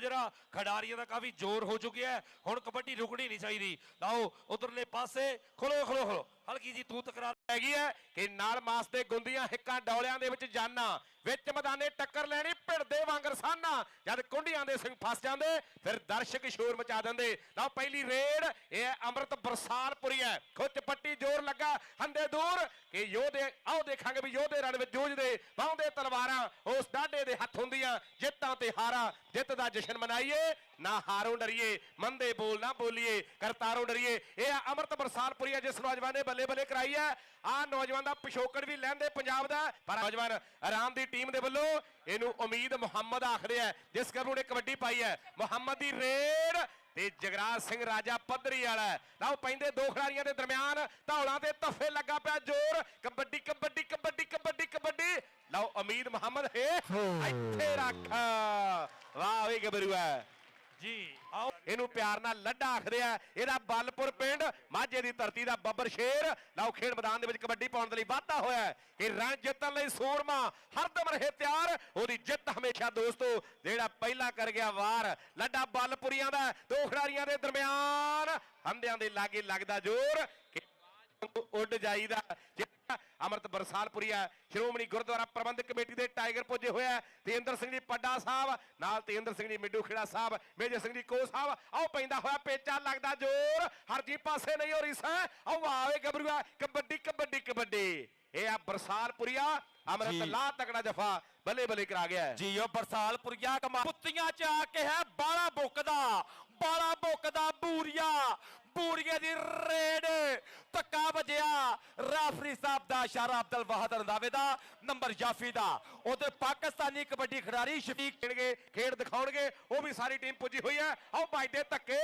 ਜਿਹੜਾ ਖਿਡਾਰੀਆਂ ਦਾ ਕਾਫੀ ਜ਼ੋਰ ਹੋ ਚੁੱਕਿਆ ਹੁਣ ਕਬੱਡੀ ਰੁਕਣੀ ਨਹੀਂ ਚਾਹੀਦੀ। ਲਾਓ, ਉਧਰਲੇ ਪਾਸੇ, ਖਲੋ ਖਲੋ ਖਲੋ। ਹਲਕੀ ਜੀ ਤੂੰ ਤਕਰਾਰ ਹੈਗੀ ਹੈ ਕਿ ਨਾਲ ਮਾਸ ਦੇ ਗੁੰਦੀਆਂ ਹਿੱਕਾਂ ਡੌਲਿਆਂ ਦੇ ਵਿੱਚ ਜਾਨਾਂ, ਵਿੱਚ ਮੈਦਾਨੇ ਟੱਕਰ ਲੈਣੀ ਭਿੜਦੇ ਵਾਂਗਰ ਸਾਨਾ, ਜਦ ਕੁੰਡੀਆਂ ਦੇ ਸਿੰਘ ਫਸ ਜਾਂਦੇ, ਫਿਰ ਦਰਸ਼ਕ ਸ਼ੋਰ ਮਚਾ ਦਿੰਦੇ। ਲਓ ਪਹਿਲੀ ਰੇਡ, ਇਹ ਹੈ ਅੰਮ੍ਰਿਤ ਬਰਸਾਲਪੁਰੀ ਹੈ। ਖੁੱਚ ਪੱਟੀ ਜ਼ੋਰ ਲੱਗਾ, ਹੰਦੇ ਦੂਰ, ਕਿ ਯੋਧੇ, ਆਓ ਦੇਖਾਂਗੇ ਵੀ ਯੋਧੇ ਰਣ ਵਿੱਚ ਜੂਝਦੇ, ਬਾਉਂਦੇ ਤਲਵਾਰਾਂ, ਉਸ ਡਾਢੇ ਦੇ ਹੱਥ ਹੁੰਦੀਆਂ, ਜਿੱਤਾਂ ਤੇ ਹਾਰਾਂ, ਜਿੱਤ ਦਾ ਜਸ਼ਨ ਮਨਾਈਏ। ਨਾ ਹਾਰੋਂ ਡਰੀਏ ਮੰਦੇ ਬੋਲ ਨਾ ਬੋਲੀਏ ਕਰਤਾਰੋਂ ਡਰੀਏ। ਇਹ ਆ ਅੰਮ੍ਰਿਤ ਬਰਸਾਲਪੁਰੀ ਹੈ ਜਿਸ ਨੌਜਵਾਨ ਨੇ ਬੱਲੇ ਬੱਲੇ ਕਰਾਈ ਹੈ ਆ ਨੌਜਵਾਨ ਦਾ ਪਿਛੋਕੜ ਵੀ ਲੈਂਦੇ ਪੰਜਾਬ ਦਾ। ਪਰ ਨੌਜਵਾਨ ਆਰਾਮ ਦੀ ਟੀਮ ਦੇ ਵੱਲੋਂ ਇਹਨੂੰ ਉਮੀਦ ਮੁਹੰਮਦ ਆਖਦੇ ਆ ਜਿਸ ਗੱਭਰੂ ਨੇ ਕਬੱਡੀ ਪਾਈ ਹੈ ਮੁਹੰਮਦ ਦੀ ਰੇਡ ਤੇ ਜਗਰਾਜ ਸਿੰਘ ਰਾਜਾ ਪੱਧਰੀ ਵਾਲਾ। ਲਓ ਪੈਂਦੇ ਦੋ ਖਿਡਾਰੀਆਂ ਦੇ ਦਰਮਿਆਨ ਧੌਲਾਂ ਤੇ ਤਫੇ ਲੱਗਾ ਪਿਆ ਜ਼ੋਰ। ਕਬੱਡੀ ਕਬੱਡੀ ਕਬੱਡੀ ਕਬੱਡੀ ਕਬੱਡੀ। ਲਓ ਉਮੀਦ ਮੁਹੰਮਦ ਹੈ। ਇੱਥੇ ਰੱਖ। ਵਾਹ ਵੀ ਗੱਭਰੂ ਹੈ ਜੀ। ਆਓ। ਇਹਨੂੰ ਪਿਆਰ ਨਾਲ ਲੱਡਾ ਆਖਦੇ ਇਹਦਾ ਬਲਪੁਰ ਪਿੰਡ, ਮਾਝੇ ਦੀ ਧਰਤੀ ਦਾ ਬੱਬਰ ਸ਼ੇਰ। ਲਓ, ਖੇਡ ਮੈਦਾਨ ਦੇ ਵਿੱਚ ਕਬੱਡੀ ਪਾਉਣ ਦੇ ਲਈ ਵਾਧਾ ਹੋਇਆ ਕਿ ਰਨ ਜਿੱਤਣ ਲਈ ਸੂਰਮਾ ਹਰਦਮ ਰਹੇ ਤਿਆਰ। ਉਹਦੀ ਜਿੱਤ ਹਮੇਸ਼ਾ ਦੋਸਤੋ, ਜਿਹੜਾ ਪਹਿਲਾ ਕਰ ਗਿਆ ਵਾਰ। ਲੱਡਾ ਬਲਪੁਰੀਆਂ ਦਾ, ਦੋ ਖਿਡਾਰੀਆਂ ਦੇ ਦਰਮਿਆਨ। ਹੰਦਿਆਂ ਦੇ ਲਾਗੇ ਲੱਗਦਾ ਜ਼ੋਰ। ਉੱਡ ਜਾਈਦਾ। ਅਮਰਤ ਬਰਸਾਲਪੁਰੀਆ ਸ਼੍ਰੋਮਣੀ ਗੁਰਦੁਆਰਾ ਪ੍ਰਬੰਧਕ ਕਮੇਟੀ ਦੇ ਟਾਈਗਰ ਪੁੱਜੇ ਹੋਇਆ ਤੇਂਦਰ ਸਿੰਘ ਜੀ ਪੱਡਾ ਸਾਹਿਬ ਨਾਲ ਤੇਂਦਰ ਸਿੰਘ ਜੀ ਮਿੱਡੂ ਖੇੜਾ ਸਾਹਿਬ ਮੇਜਰ ਸਿੰਘ ਜੀ ਕੋ ਸਾਹਿਬ ਆਓ ਪੈਂਦਾ ਹੋਇਆ ਪੇਚਾ ਲੱਗਦਾ ਜ਼ੋਰ। ਹਰਜੀ ਪਾਸੇ ਨਹੀਂ ਹੋ ਰਹੀ ਸੈ। ਆਓ ਆਵੇ ਗੱਭਰੂਆ ਕਬੱਡੀ ਕਬੱਡੀ ਕਬੱਡੀ। ਇਹ ਆ ਬਰਸਾਲਪੁਰੀਆ ਅਮਰਤ। ਲਾ ਤਕੜਾ ਜਫਾ ਬੱਲੇ ਬੱਲੇ ਕਰਾ ਗਿਆ। ਜੀ ਉਹ ਬਰਸਾਲਪੁਰੀਆ ਕਮਾ ਪੁੱਤੀਆਂ ਚ ਆ ਕੇ ਹੈ ਬਾਲਾ ਬੁੱਕਦਾ। ਬਾਲਾ ਬੁੱਕਦਾ ਬੂਰੀਆ। ਬੂਰੀਏ ਦੀ ਰੇਡ। ਧੱਕਾ ਰੈਫਰੀ ਸਾਹਿਬ ਦਾ ਇਸ਼ਾਰਾ ਅਬਦੁਲ ਵਾਹਦ ਰੰਦਾਵੇ ਦਾ, ਨੰਬਰ ਜਾਫੀ ਦਾ। ਉਹਦੇ ਪਾਕਿਸਤਾਨੀ ਕਬੱਡੀ ਖਿਡਾਰੀ ਸ਼ਫੀਕ ਖੇਡਣਗੇ, ਖੇਡ ਦਿਖਾਉਣਗੇ, ਉਹ ਵੀ ਸਾਰੀ ਟੀਮ ਪੁੱਜੀ ਹੋਈ ਹੈ। ਆਓ ਵੱਜਦੇ ਧੱਕੇ।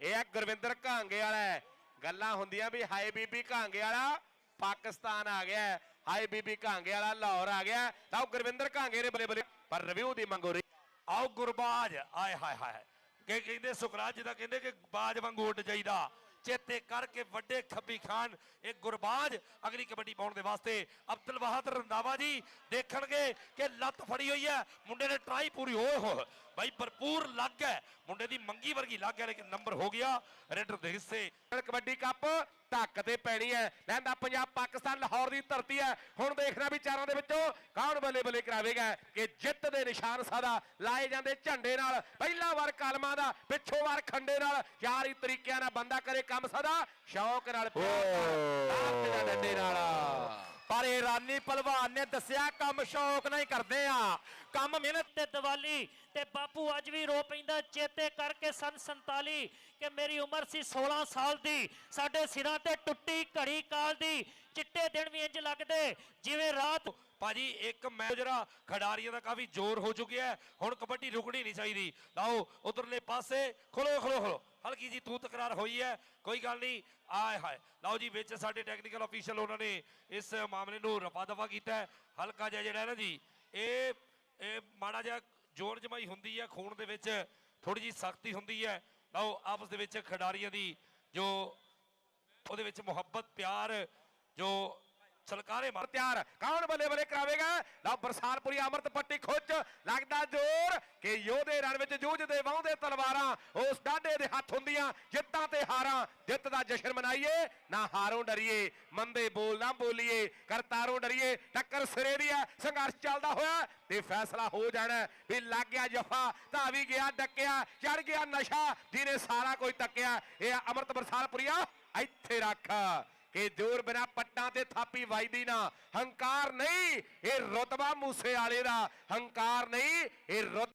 ਇਹ ਆ ਗੁਰਵਿੰਦਰ ਘਾਂਗੇ ਵਾਲਾ ਗੱਲਾਂ ਹੁੰਦੀਆਂ ਵੀ ਹਾਏ ਬੀਬੀ ਘਾਂਗੇ ਵਾਲਾ ਪਾਕਿਸਤਾਨ ਆ ਗਿਆ ਹਾਏ ਬੀਬੀ ਘਾਂਗੇ ਵਾਲਾ ਲਾਹੌਰ ਆ ਗਿਆ ਤਾਂ ਉਹ ਗੁਰਵਿੰਦਰ ਘਾਂਗੇ ਨੇ ਬਲੇ ਬਲੇ ਪਰ ਰਿਵਿਊ ਦੀ ਮੰਗੋ ਰਹੀ। ਆਓ ਗੁਰਬਾਜ, ਆਏ ਹਾਏ ਹਾਏ ਕਿ ਕਹਿੰਦੇ ਸੁਖਰਾਜ ਦਾ ਕਹਿੰਦੇ ਕਿ ਬਾਜ ਵਾਂਗੂ ਉੱਡ ਜਾਈਦਾ। ਚੇਤੇ ਕਰਕੇ ਵੱਡੇ ਖੱਬੀ ਖਾਨ ਇਹ ਗੁਰਬਾਜ ਅਗਲੀ ਕਬੱਡੀ ਪਾਉਣ ਦੇ ਵਾਸਤੇ ਅਬਦੁਲ ਵਾਹਦ ਰੰਦਾਵਾ ਜੀ ਦੇਖਣਗੇ ਕਿ ਲੱਤ ਫੜੀ ਹੋਈ ਹੈ, ਮੁੰਡੇ ਨੇ ਟਰਾਈ ਪੂਰੀ ਹੋਏ ਹੋ ਬਾਈ ਭਰਪੂਰ ਲੱਗ ਹੈ। ਮੁੰਡੇ ਦੀ ਮੰਗੀ ਵਰਗੀ ਲੱਗ ਹੈ ਲੇਕਿਨ ਨੰਬਰ ਹੋ ਗਿਆ ਰੈਡਰ ਦੇ ਹਿੱਸੇ। ਕਬੱਡੀ ਕੱਪ ਧੱਕ ਤੇ ਪੈਣੀ ਹੈ। ਲੈਂਦਾ ਪੰਜਾਬ ਪਾਕਿਸਤਾਨ ਲਾਹੌਰ ਦੀ ਧਰਤੀ ਹੈ। ਹੁਣ ਦੇਖਣਾ ਵੀ ਚਾਰਾਂ ਦੇ ਵਿੱਚੋਂ ਕੌਣ ਬੱਲੇ ਬੱਲੇ ਕਰਾਵੇਗਾ ਕਿ ਜਿੱਤ ਦੇ ਨਿਸ਼ਾਨ ਸਦਾ ਲਾਏ ਜਾਂਦੇ ਝੰਡੇ ਨਾਲ। ਪਹਿਲਾ ਵਾਰ ਕਲਮਾਂ ਦਾ ਪਿੱਛੋਂ ਵਾਰ ਖੰਡੇ ਨਾਲ। ਹੀ ਤਰੀਕਿਆਂ ਨਾਲ ਬੰਦਾ ਕਰੇ ਕੰਮ ਸਦਾ। ਸ਼ੌਕ ਨਾਲ ਪਿਆਰ ਨਾਲ ਡੰਡੇ ਨਾਲ। ਪਰ ਇਹ ਪਹਿਲਵਾਨ ਨੇ ਦੱਸਿਆ ਕੰਮ ਸ਼ੌਕ ਨਾਲ ਕਰਦੇ ਆ। ਕੰਮ ਮਿਹਨਤ ਤੇ ਦੀਵਾਲੀ ਤੇ ਬਾਪੂ ਅੱਜ ਵੀ ਰੋ ਪੈਂਦਾ, ਚੇਤੇ ਕਰਕੇ ਸਨ 47 ਕਿ ਮੇਰੀ ਉਮਰ ਸੀ 16 ਸਾਲ ਦੀ। ਸਾਡੇ ਸਿਰਾਂ ਤੇ ਟੁੱਟੀ ਘੜੀ ਕਾਲ ਦੀ। ਚਿੱਟੇ ਦਿਨ ਵੀ ਇੰਜ ਲੱਗਦੇ, ਜਿਵੇਂ ਰਾਤ ਭਾਜੀ, ਇੱਕ ਮੈਚ ਜਿਹੜਾ ਖਿਡਾਰੀਆਂ ਦਾ ਕਾਫੀ ਜ਼ੋਰ ਹੋ ਚੁੱਕਿਆ ਹੈ। ਹੁਣ ਕਬੱਡੀ ਰੁਕਣੀ ਨਹੀਂ ਚਾਹੀਦੀ। ਲਓ, ਉਧਰਲੇ ਪਾਸੇ। ਖਲੋ ਖਲੋ ਖਲੋ। ਹਲਕੀ ਜੀ ਤੂੰ ਤਕਰਾਰ ਹੋਈ ਹੈ। ਕੋਈ ਗੱਲ ਨਹੀਂ। ਆਏ ਹਾਏ। ਲਓ ਜੀ, ਵਿੱਚ ਸਾਡੇ ਟੈਕਨੀਕਲ ਅਫੀਸ਼ੀਅਲ ਉਹਨਾਂ ਨੇ ਇਸ ਮਾਮਲੇ ਨੂੰ ਰਫਾ ਦਫਾ ਕੀਤਾ ਹਲਕਾ ਜਿਹਾ ਜਿਹੜਾ ਹੈ ਨਾ ਜੀ, ਇਹ ਇਹ ਮਾੜਾ ਜਿਹਾ ਜ਼ੋਰ ਜਮਾਈ ਹੁੰਦੀ ਹੈ। ਖੂਨ ਦੇ ਵਿੱਚ ਥੋੜੀ ਜੀ ਸਖਤੀ ਹੁੰਦੀ ਹੈ। ਲਓ, ਆਪਸ ਦੇ ਵਿੱਚ ਖਿਡਾਰੀਆਂ ਦੀ ਜੋ, ਉਹਦੇ ਵਿੱਚ ਮੁਹੱਬਤ, ਪਿਆਰ, ਜੋ ਛਲਕਾਰੇ ਮਾਰ, ਤਿਆਰ। ਕੌਣ ਬੱਲੇ ਬੱਲੇ ਕਰਾਵੇਗਾ? ਲਓ ਬਰਸਾਲਪੁਰੀ ਅਮਰਤ ਪੱਟੀ ਖੁੱਚ। ਲੱਗਦਾ ਜ਼ੋਰ ਕਿ ਯੋਧੇ ਰਣ ਵਿੱਚ ਜੂਝਦੇ ਵਾਹੁੰਦੇ ਤਲਵਾਰਾਂ, ਉਸ ਡਾਢੇ ਦੇ ਹੱਥ ਹੁੰਦੀਆਂ ਜਿੱਤਾਂ ਤੇ ਹਾਰਾਂ। ਜਿੱਤ ਦਾ ਜਸ਼ਨ ਮਨਾਈਏ, ਨਾ ਹਾਰੋਂ ਡਰੀਏ। ਮੰਦੇ ਬੋਲ ਨਾ ਬੋਲੀਏ, ਕਰਤਾਰੋਂ ਡਰੀਏ। ਟੱਕਰ ਸਿਰੇ ਦੀ ਹੈ ਸੰਘਰਸ਼ ਚੱਲਦਾ ਹੋਇਆ ਤੇ ਫੈਸਲਾ ਹੋ ਜਾਣਾ ਵੀ ਲੱਗ ਗਿਆ ਜਫਾ ਤਾਂ ਵੀ ਗਿਆ, ਡੱਕਿਆ, ਚੜ ਗਿਆ ਨਸ਼ਾ, ਜਿਹਨੇ ਸਾਰਾ ਕੁਝ ਤੱਕਿਆ। ਇਹ ਆ ਅਮਰਤ ਬਰਸਾਲਪੁਰੀਆ ਇੱਥੇ ਰੱਖ। ਇਹ ਜੋਰ ਬਿਨਾ ਪੱਟਾਂ ਤੇ ਥਾਪੀ ਵੱਜਦੀ ਨਾ। ਹੰਕਾਰ ਨਹੀਂ, ਇਹ ਰਤਬਾ ਮੂਸੇ ਵਾਲੇ ਦਾ। ਹੰਕਾਰ ਨਹੀਂ, ਇਹ ਰੁਤ